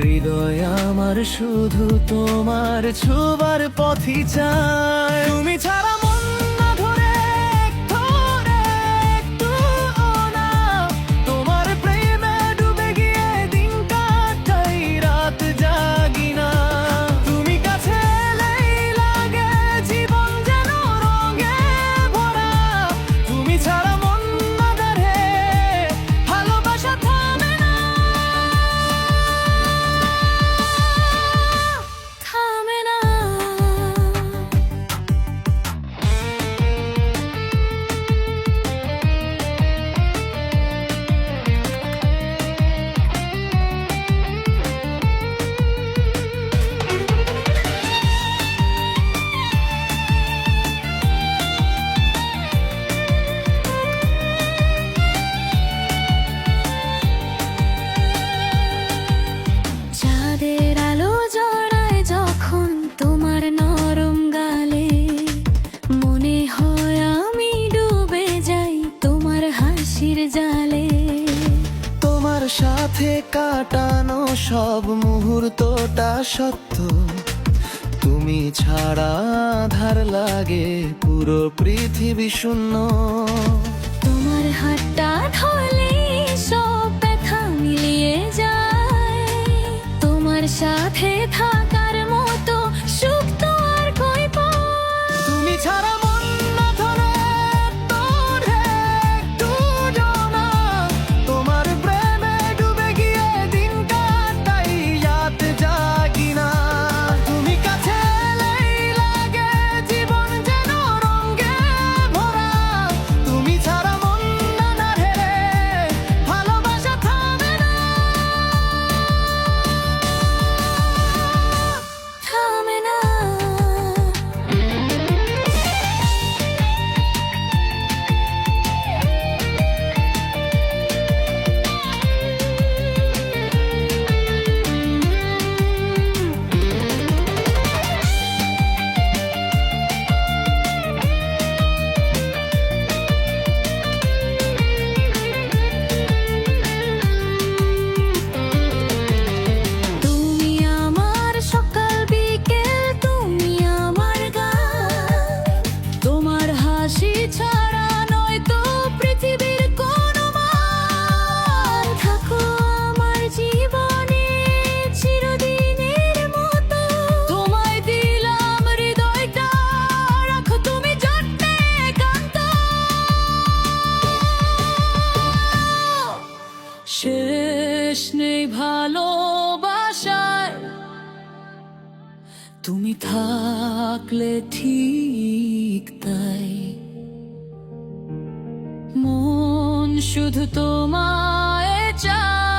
হৃদয় আমার শুধু তোমার ছোবার পথি চায়। তুমি ছাড়া হাসির জালে। তোমার সাথে কাটানো সব মুহূর্তটা সত্য। তুমি ছাড়া ধার লাগে পুরো পৃথিবী শূন্য। তুমি থাকলে ঠিক তাই। মন শুধু তোমায় চায়।